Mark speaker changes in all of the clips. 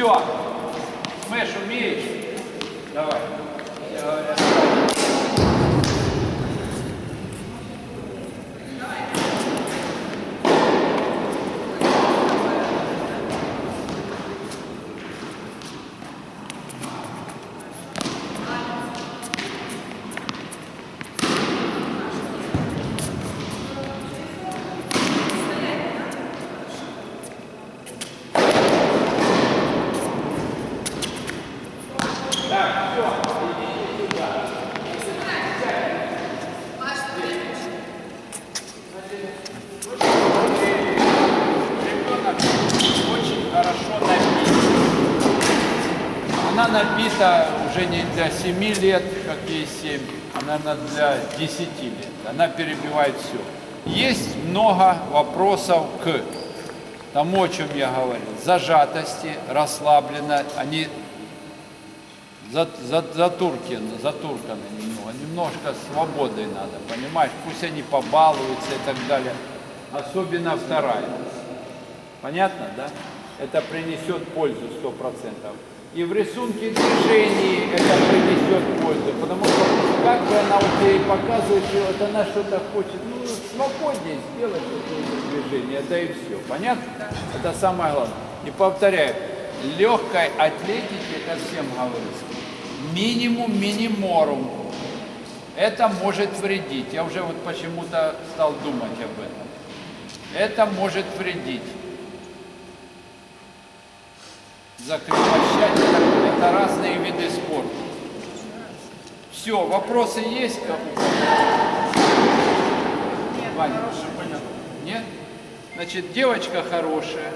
Speaker 1: Все. Смеш умеешь? Давай. Хорошо набит. Она набита уже не для 7 лет, как ей 7, а, наверное, для 10 лет. Она перебивает все. Есть много вопросов к тому, о чем я говорил. Зажатости, расслабленно. Они за, за, затурканы, затурканы немного. Немножко свободой надо, понимаешь? Пусть они побалуются и так далее. Особенно вторая. Понятно, да? Это принесет пользу сто процентов. И в рисунке движений это принесет пользу. Потому что как бы она вот ей показывает, что вот она что-то хочет, ну, свободнее сделать это движение, да и все. Понятно? Это самое главное. И повторяю, легкой атлетике, это всем говорится, минимум миниморум. Это может вредить. Я уже вот почему-то стал думать об этом. Это может вредить. Закрепощать это, разные виды спорта. Все, вопросы есть? кого? Ваня? Нет? Значит, девочка хорошая,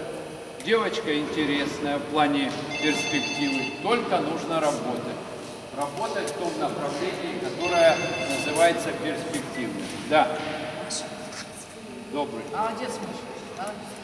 Speaker 1: девочка интересная в плане перспективы, только нужно работать. Работать в том направлении, которое называется перспективным. Да. Добрый.
Speaker 2: Молодец, Маша. Молодец.